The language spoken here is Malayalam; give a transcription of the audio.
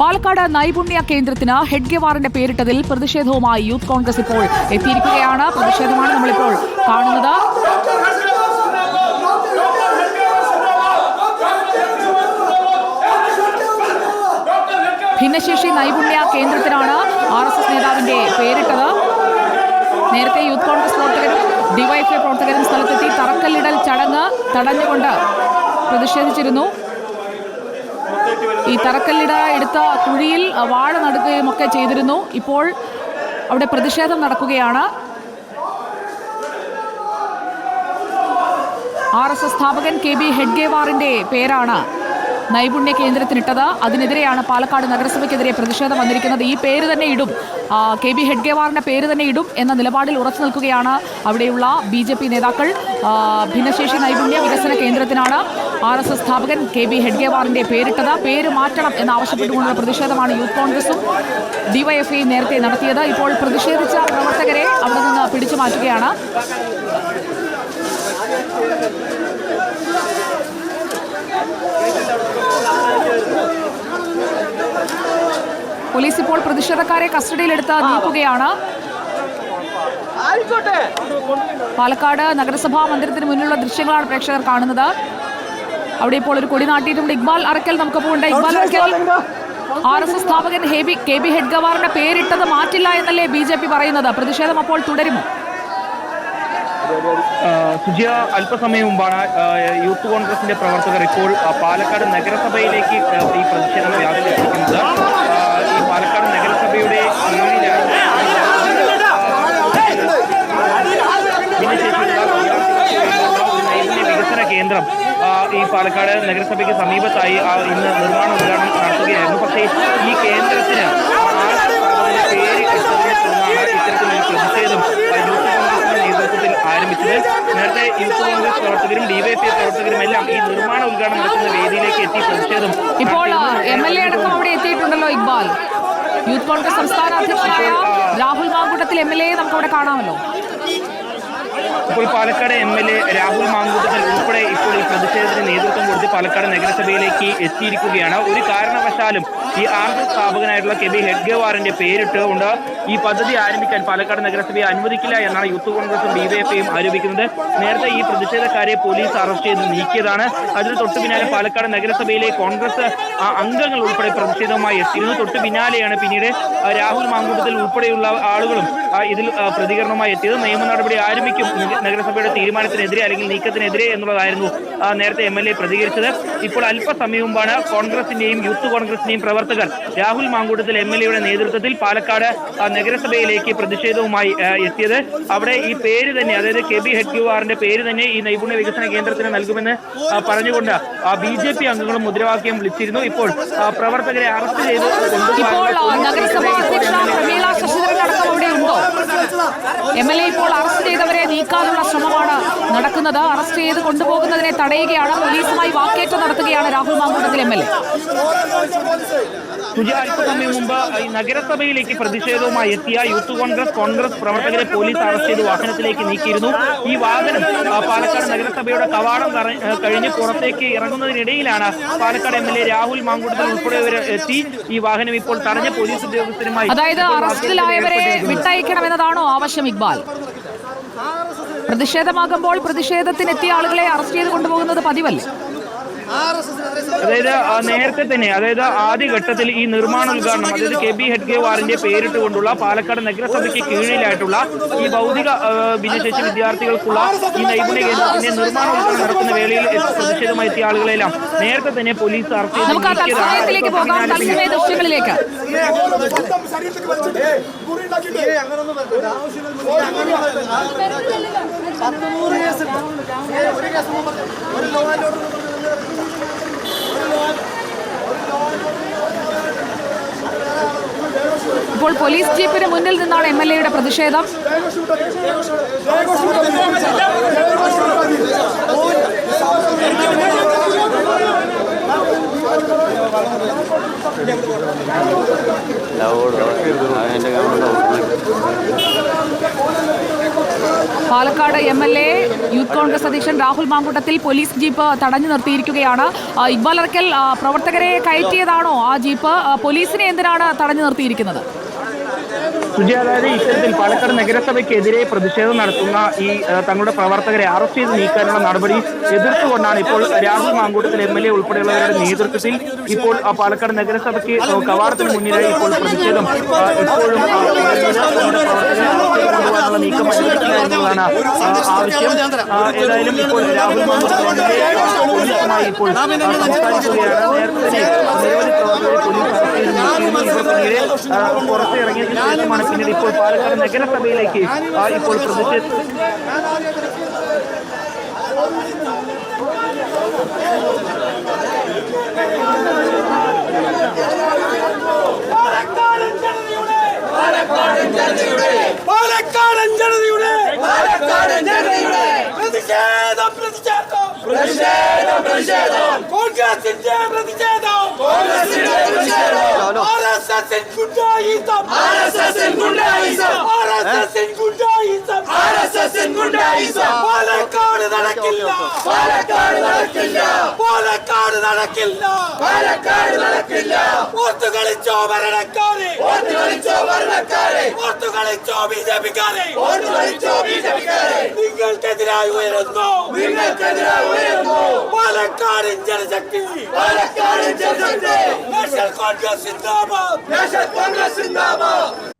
പാലക്കാട് നൈപുണ്യ കേന്ദ്രത്തിന് ഹെഡ്ഗെവാറിന്റെ പേരിട്ടതിൽ പ്രതിഷേധവുമായി യൂത്ത് കോൺഗ്രസ് ഇപ്പോൾ എത്തിയിരിക്കുകയാണ്. പ്രതിഷേധമാണ് നമ്മളിപ്പോൾ കാണുന്നത്. ഭിന്നശേഷി നൈപുണ്യ കേന്ദ്രത്തിനാണ് ആർ എസ് എസ് നേതാവിന്റെ പേരിട്ടത്. നേരത്തെ യൂത്ത് കോൺഗ്രസ് പ്രവർത്തകരും ഡിവൈഎഫ്ഐ പ്രവർത്തകരും സ്ഥലത്തെത്തി തറക്കല്ലിടൽ ചടങ്ങ് തടഞ്ഞുകൊണ്ട് പ്രതിഷേധിച്ചിരുന്നു. ഈ തറക്കല്ലിട എടുത്ത കുഴിയിൽ വാഴ നടുകയും ഒക്കെ ചെയ്തിരുന്നു. ഇപ്പോൾ അവിടെ പ്രതിഷേധം നടക്കുകയാണ്. ആർ എസ് എസ് സ്ഥാപകൻ കെ ബി ഹെഡ്ഗേവാറിന്റെ പേരാണ് നൈപുണ്യ കേന്ദ്രത്തിനിട്ടത്. അതിനെതിരെയാണ് പാലക്കാട് നഗരസഭയ്ക്കെതിരെ പ്രതിഷേധം വന്നിരിക്കുന്നത്. ഈ പേര് തന്നെ ഇടും. കെ ബി ഹെഡ്ഗേവാറിന്റെ പേര് തന്നെ ഇടും എന്ന നിലപാടിൽ ഉറച്ചു നിൽക്കുകയാണ് അവിടെയുള്ള ബി നേതാക്കൾ. ഭിന്നശേഷി നൈപുണ്യ വികസന കേന്ദ്രത്തിനാണ്. ആർ എസ് എസ് സ്ഥാപകൻ കെ ബി ഹെഡ്ഗേവാറിന്റെ പേരിട്ടത്. പേര് മാറ്റണം എന്നാവശ്യപ്പെട്ടുകൊണ്ടുള്ള പ്രതിഷേധമാണ് യൂത്ത് കോൺഗ്രസും ഡിവൈഎഫ്ഐ നേരത്തെ നടത്തിയത്. ഇപ്പോൾ പ്രതിഷേധിച്ച പ്രവർത്തകരെ അവിടെ നിന്ന് പിടിച്ചു മാറ്റുകയാണ് പോലീസ് ഇപ്പോൾ പ്രതിഷേധക്കാരെ കസ്റ്റഡിയിലെടുത്ത് നീക്കുകയാണ്. പാലക്കാട് നഗരസഭാ മന്ദിരത്തിന് മുന്നിലുള്ള ദൃശ്യങ്ങളാണ് പ്രേക്ഷകർ കാണുന്നത്. അവിടെ ഇപ്പോൾ ഒരു കൊടി നാട്ടിയിട്ടുണ്ട്. ഇക്ബാൽ അറക്കൽ നമുക്ക് ഉണ്ട്. Iqbal Arakkal R S S സ്ഥാപകൻ ഹെബി കെ ബി ഹെഡ്ഗവാറിന്റെ പേരിട്ടത് മാറ്റില്ല എന്നല്ലേ ബി ജെ പി പറയുന്നത്. പ്രതിഷേധം അപ്പോൾ തുടരുമോ? സുജിയ അല്പസമയം മുമ്പാണ് യൂത്ത് കോൺഗ്രസിന്റെ പ്രവർത്തകർ ഇപ്പോൾ പാലക്കാട് നഗരസഭയിലേക്ക് ഈ പ്രതിഷേധം വ്യാപിച്ചിരിക്കുന്നത് ഈ പാലക്കാട് നഗരസഭയുടെ വികസന കേന്ദ്രം. ഈ പാലക്കാട് നഗരസഭയ്ക്ക് സമീപത്തായി ഇന്ന് നിർമ്മാണ ഉദ്ഘാടനം നടത്തുകയായിരുന്നു പക്ഷേ ഈ കേന്ദ്രത്തിന് പേര് ഇത്തരത്തിലൊരു പ്രതിഷേധം യൂത്ത് കോൺഗ്രസിന്റെ നേതൃത്വത്തിൽ ആരംഭിച്ചത് നേരത്തെ യൂത്ത് കോൺഗ്രസ് പ്രവർത്തകരും ഡിവൈഎഫ്ഐ പ്രവർത്തകരും എല്ലാം ഈ നിർമ്മാണ ഉദ്ഘാടനം നടത്തുന്ന വേദിയിലേക്ക് എത്തി പ്രതിഷേധം ഇപ്പോൾ. എം എൽ അടക്കം അവിടെ എത്തിയിട്ടുണ്ടല്ലോ ഇക്ബാൽ യൂത്ത് കോൺഗ്രസ് സംസ്ഥാന അധ്യക്ഷനായ Rahul Mamkootathil M L A നമുക്ക് അവിടെ കാണാമല്ലോ ഇപ്പോൾ Palakkad M L A Rahul Mamkootathil ഉൾപ്പെടെ ഇപ്പോൾ ഈ പ്രതിഷേധത്തിന് നേതൃത്വം കൊടുത്ത് പാലക്കാട് നഗരസഭയിലേക്ക് എത്തിയിരിക്കുകയാണ്. ഒരു കാരണവശാലും ഈ ആർ എസ് സ്ഥാപകനായിട്ടുള്ള കെ ബി ഹെഡ്ഗവാറിന്റെ പേരിട്ടുകൊണ്ട് ഈ പദ്ധതി ആരംഭിക്കാൻ പാലക്കാട് നഗരസഭയെ അനുവദിക്കില്ല എന്നാണ് യൂത്ത് കോൺഗ്രസും ഡിവൈഎഫ്ഐയും ആരോപിക്കുന്നത്. നേരത്തെ ഈ പ്രതിഷേധക്കാരെ പോലീസ് അറസ്റ്റ് ചെയ്ത് നീക്കിയതാണ്. അതിന് തൊട്ടു പിന്നാലെ പാലക്കാട് നഗരസഭയിലെ കോൺഗ്രസ് അംഗങ്ങൾ ഉൾപ്പെടെ പ്രതിഷേധവുമായി എത്തിയിരുന്നു. തൊട്ടു പിന്നാലെയാണ് പിന്നീട് രാഹുൽ മാങ്കൂട്ടത്തിൽ ഉൾപ്പെടെയുള്ള ആളുകളും ഇതിൽ പ്രതികരണവുമായി എത്തിയത്. നിയമ നടപടി ആരംഭിക്കും. നഗരസഭയുടെ തീരുമാനത്തിനെതിരെ അല്ലെങ്കിൽ നീക്കത്തിനെതിരെ എന്നുള്ളതായിരുന്നു നേരത്തെ എം പ്രതികരിച്ചത്. ഇപ്പോൾ അല്പസമയം മുമ്പാണ് കോൺഗ്രസിന്റെയും യൂത്ത് കോൺഗ്രസിന്റെയും പ്രവർത്തകർ രാഹുൽ മാങ്കൂട്ടത്തിൽ എം എൽ എയുടെ നേതൃത്വത്തിൽ പാലക്കാട് നഗരസഭയിലേക്ക് പ്രതിഷേധവുമായി എത്തിയത്. അവിടെ ഈ പേര് തന്നെ അതായത് കെ ബി ഹെഡ് ക്യുആറിന്റെ പേര് തന്നെ ഈ നൈപുണ്യ വികസന കേന്ദ്രത്തിന് നൽകുമെന്ന് ആ, പറഞ്ഞുകൊണ്ട് ബി ജെ പി അംഗങ്ങളും മുദ്രാവാക്യം വിളിച്ചിരുന്നു. ഇപ്പോൾ പ്രവർത്തകരെ അറസ്റ്റ് ചെയ്ത് ഇപ്പോൾ കൊണ്ടുപോകാനുള്ള എം എൽ എ ഇപ്പോൾ നീക്കാനുള്ള ശ്രമമാണ് നടക്കുന്നത്. അറസ്റ്റ് ചെയ്ത് കൊണ്ടുപോകുന്നതിനെ തടയുകയാണ്. പോലീസുമായി വാക്കേറ്റം നടത്തുകയാണ് Rahul Mamkootathil M L A. അല്പസമയം മുമ്പ് ഈ നഗരസഭയിലേക്ക് പ്രതിഷേധവുമായി എത്തിയ യൂത്ത് കോൺഗ്രസ് കോൺഗ്രസ് പ്രവർത്തകരെ പോലീസ് അറസ്റ്റ് ചെയ്ത് വാഹനത്തിലേക്ക് നീക്കിയിരുന്നു. ഈ വാഹനം പാലക്കാട് നഗരസഭയുടെ കവാടം കഴിഞ്ഞ് പുറത്തേക്ക് ഇറങ്ങുന്നതിനിടയിലാണ് Palakkad M L A Rahul Mamkootathil ഉൾപ്പെടെയവർ എത്തി. ഈ വാഹനം ഇപ്പോൾ തടഞ്ഞ പോലീസ് ഉദ്യോഗസ്ഥരുമായി അതായത് അറസ്റ്റിലായവരെ വിട്ടയക്കണമെന്നതാണോ ആവശ്യം ഇക്ബാൽ? പ്രതിഷേധമാകുമ്പോൾ പ്രതിഷേധത്തിനെത്തിയ ആളുകളെ അറസ്റ്റ് ചെയ്ത് കൊണ്ടുപോകുന്നത് പതിവല്ലേ? അതായത് ആ, നേരത്തെ തന്നെ അതായത് ആദ്യഘട്ടത്തിൽ ഈ നിർമ്മാണ ഉദ്ഘാടനം അതായത് കെ ബി ഹെഡ്ഗേ വാറിന്റെ പേരിട്ട് പേരിട്ടുകൊണ്ടുള്ള പാലക്കാട് നഗരസഭയ്ക്ക് കീഴിലായിട്ടുള്ള ഈ ഭൗതിക ഭിന്നശേഷി വിദ്യാർത്ഥികൾക്കുള്ള ഈ നൈപുണ്യ കേന്ദ്രത്തിന്റെ നിർമ്മാണ ഉദ്ഘാടനം നടക്കുന്ന വേളയിൽ എത്തി- പ്രതിഷേധമായി എത്തിയ ആളുകളെല്ലാം നേരത്തെ തന്നെ പോലീസ് നമുക്ക് ആ നീക്കിയതാണ്. തത്സമയത്തിലേക്ക് പോകാം. തത്സമയ ഇപ്പോൾ പോലീസ് ജീപ്പിന് മുന്നിൽ നിന്നാണ് എം എൽ എയുടെ പ്രതിഷേധം. Palakkad M L A youth Congress അധ്യക്ഷൻ രാഹുൽ മാങ്കൂട്ടത്തിൽ പോലീസ് ജീപ്പ് തടഞ്ഞു നിർത്തിയിരിക്കുകയാണ്. ഇക്ബാൽ അറക്കൽ പ്രവർത്തകരെ കയറ്റിയതാണോ ആ ജീപ്പ്? പോലീസിനെ എന്തിനാണ് തടഞ്ഞു നിർത്തിയിരിക്കുന്നത്? Yeah. സുജി അതായത് ഇത്തരത്തിൽ പാലക്കാട് നഗരസഭയ്ക്കെതിരെ പ്രതിഷേധം നടത്തുന്ന ഈ തങ്ങളുടെ പ്രവർത്തകരെ അറസ്റ്റ് ചെയ്ത് നീക്കാനുള്ള നടപടി എതിർത്തുകൊണ്ടാണ് ഇപ്പോൾ Rahul Mamkootathil M L A ഉൾപ്പെടെയുള്ളവരുടെ നേതൃത്വത്തിൽ ഇപ്പോൾ പാലക്കാട് നഗരസഭയ്ക്ക് കവാടത്തിന് മുന്നിലായി ഇപ്പോൾ പ്രതിഷേധം എപ്പോഴും കൊണ്ടുപോകാനുള്ള നീക്കം ആവശ്യം. ഏതായാലും ഇപ്പോൾ രാഹുൽ മാങ്കൂട്ടമായി ഇപ്പോൾ സംസാരിക്കുകയാണ്. നേരത്തെ നിരവധി പ്രവർത്തകരെ പോലീസ് അറസ്റ്റ് ചെയ്ത് നീക്കിയിരുന്നു. ഇവർ പിന്നീട് ആ, പുറത്ത് ഇറങ്ങിയതിനു ശേഷമാണ് പിന്നീട് ഇപ്പോൾ പാലക്കാട് നഗരസഭയിലേക്ക് ഇപ്പോൾ പ്രതിഷേധ പാലക്കാടൻ ജനതയുടെ പ്രതിഷേധം പ്രതിഷേധം. പ്രതിഷേധം പ്രതിഷേധം. കോൺഗ്രസിന്റെ പ്രതിഷേധം. കോൺഗ്രസിന്റെ പ്രതിഷേധം. ആർഎസ്എസിൻ ഗുണ്ടായിസം ആർഎസ്എസിൻ ഗുണ്ടായിസം ആർഎസ്എസിൻ ഗുണ്ടായിസം ആർഎസ്എസിൻ ഗുണ്ടായിസം പാലക്കാട് നടക്കില്ല. പാലക്കാട് നടക്കില്ല. പാലക്കാട് നടക്കില്ല. പാലക്കാട് നടക്കില്ല. കളിച്ചോ ഭരണക്കാരെ? ഓർത്തു കളിച്ചോ ഭരണക്കാരെ? ഓർത്തു കളിച്ചോ ബി ജെ പിക്കാരെ? ഓർത്തു കളിച്ചോ ബി ജെ പിക്കാരെ? നിങ്ങൾക്കെതിരായി ഉയരുന്നു. നിങ്ങൾക്കെതിരായി ഉയരുന്നു. പാലക്കാട് ജനശക്തി. പാലക്കാട് ജനശക്തി. നാഷണൽ കോൺഗ്രസ് സിന്ദാബാദ്. നാഷണൽ കോൺഗ്രസ് സിന്ദാബാദ്.